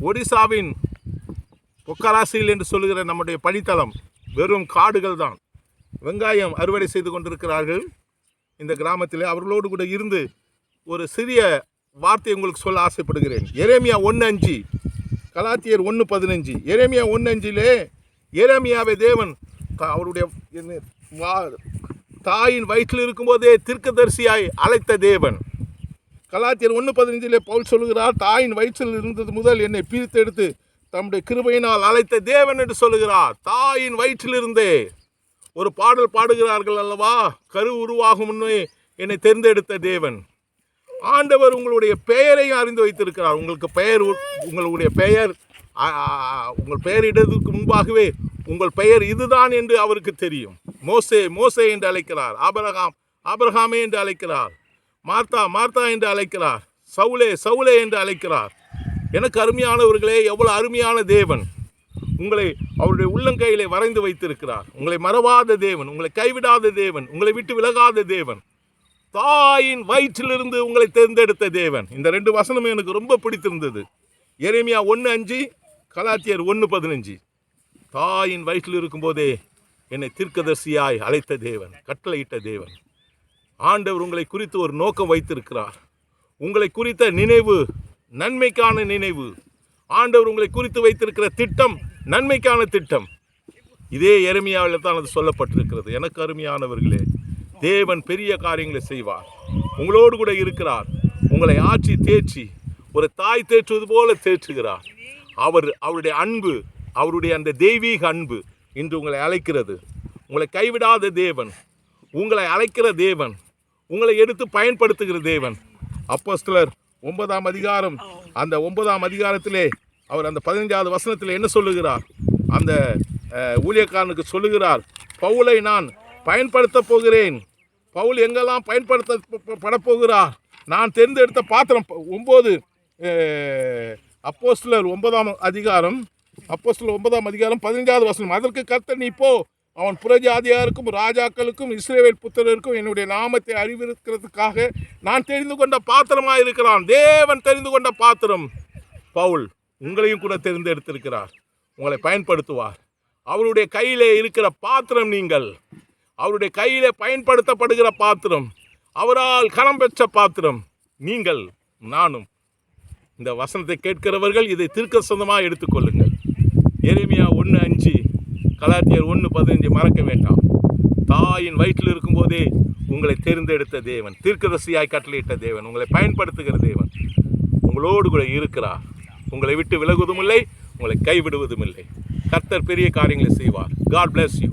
ஒடிசாவின் பொக்கராசியில் என்று சொல்லுகிற நம்முடைய பணித்தளம் வெறும் காடுகள் தான் வெங்காயம் அறுவடை செய்து கொண்டிருக்கிறார்கள். இந்த கிராமத்தில் அவர்களோடு கூட இருந்து ஒரு சிறிய வார்த்தை உங்களுக்கு சொல்ல ஆசைப்படுகிறேன். எரேமியா ஒன்று அஞ்சு கலாத்தியர் ஒன்று பதினஞ்சு. எரேமியா ஒன்று அஞ்சிலே எரேமியாவை தேவன் அவருடைய என்ன, வா- தாயின் வயிற்றில் இருக்கும்போதே தீர்க்கதரிசியாய் அழைத்த தேவன். கலாத்தியர் ஒன்று பதினஞ்சிலே பவுல் சொல்லுகிறார் தாயின் வயிற்றில் இருந்தது முதல் என்னை பிரித்தெடுத்து தம்முடைய கிருபையினால் அழைத்த தேவன் என்று சொல்லுகிறார். தாயின் வயிற்றிலிருந்தே. ஒரு பாடல் பாடுகிறார்கள் அல்லவா? கரு உருவாகும் முன்னே என்னை தேர்ந்தெடுத்த தேவன். ஆண்டவர் உங்களுடைய பெயரையும் அறிந்து வைத்திருக்கிறார். உங்களுக்கு பெயர் உங்களுடைய பெயர் உங்கள் பெயர் முன்பாகவே உங்கள் பெயர் இதுதான் என்று அவருக்கு தெரியும். மோசே மோசே என்று அழைக்கிறார். ஆபரகாம் ஆபரகாமே என்று அழைக்கிறார். மார்த்தா மார்த்தா என்று அழைக்கிறார். சவுலே சவுலே என்று அழைக்கிறார். எனக்கு அருமையானவர்களே எவ்வளோ அருமையான தேவன். உங்களை அவருடைய உள்ளங்கையிலே வரைந்து வைத்திருக்கிறார். உங்களை மறவாத தேவன் உங்களை கைவிடாத தேவன் உங்களை விட்டு விலகாத தேவன். தாயின் வயிற்றிலிருந்து உங்களை தேர்ந்தெடுத்த தேவன். இந்த ரெண்டு வசனமும் எனக்கு ரொம்ப பிடித்திருந்தது. எரேமியா ஒன்று அஞ்சு கலாத்தியர் ஒன்று பதினஞ்சு. தாயின் வயிற்றில் இருக்கும்போதே என்னை தீர்க்கதர்சியாய் அழைத்த தேவன் கட்டளையிட்ட தேவன். ஆண்டவர் உங்களை குறித்து ஒரு நோக்கம் வைத்திருக்கிறார். உங்களை குறித்த நினைவு நன்மைக்கான நினைவு. ஆண்டவர் உங்களை குறித்து வைத்திருக்கிற திட்டம் நன்மைக்கான திட்டம். இதே எருமையாவில் தான் அது சொல்லப்பட்டிருக்கிறது. எனக்கு அருமையானவர்களே தேவன் பெரிய காரியங்களை செய்வார். உங்களோடு கூட இருக்கிறார். உங்களை ஆற்றி தேய்ச்சி ஒரு தாய் தேற்றுவது போல தேற்றுகிறார். அவர் அவருடைய அன்பு அவருடைய அந்த தெய்வீக அன்பு இன்று உங்களை அழைக்கிறது. உங்களை கைவிடாத தேவன் உங்களை அழைக்கிற தேவன் உங்களை எடுத்து பயன்படுத்துகிற தேவன். அப்போஸ்தலர் ஒன்பதாம் அதிகாரம் அந்த ஒன்பதாம் அதிகாரத்திலே அவர் அந்த பதினைஞ்சாவது வசனத்தில் என்ன சொல்லுகிறார்? அந்த ஊழியக்காரனுக்கு சொல்லுகிறார் பவுலை நான் பயன்படுத்த போகிறேன். பவுல் எங்கெல்லாம் பயன்படுத்த படப்போகிறார் நான் தேர்ந்தெடுத்த பாத்திரம் ஒம்பது ஒன்பது அஹ், ஒன்பதாம் அதிகாரம் அப்போஸ்தலர் ஒன்பதாம் அதிகாரம் பதினைஞ்சாவது வசனம். அதற்கு கர்த்தர் நீ போ அவன் புறஜாதியாருக்கும் ராஜாக்களுக்கும் இஸ்ரேவேல் புத்திரருக்கும் என்னுடைய நாமத்தை அறிவிக்கிறதுக்காக நான் தெரிந்து கொண்ட பாத்திரமாக இருக்கிறான் தேவன் தெரிந்து கொண்ட பாத்திரம். பவுல் உங்களையும் கூட தேர்ந்தெடுத்திருக்கிறார். உங்களை பயன்படுத்துவார். அவருடைய கையில் இருக்கிற பாத்திரம் நீங்கள். அவருடைய கையில் பயன்படுத்தப்படுகிற பாத்திரம். அவரால் கணம் பெற்ற பாத்திரம். நீங்கள் நானும். இந்த வசனத்தை கேட்கிறவர்கள் இதை திருக்க சொந்தமாக எடுத்துக்கொள்ளுங்கள். எரேமியா ஒன்று அஞ்சு கலாத்தியர் ஒன்று பதினஞ்சு மறக்க வேண்டாம். தாயின் வயிற்றில் இருக்கும்போதே உங்களை தேர்ந்தெடுத்த தேவன் தீர்க்கதரிசியாய் கட்டளையிட்ட தேவன் உங்களை பயன்படுத்துகிற தேவன். உங்களோடு கூட இருக்கிறார். உங்களை விட்டு விலகுவதும் இல்லை உங்களை கைவிடுவதும் இல்லை கர்த்தர் பெரிய காரியங்களை செய்வார். God bless you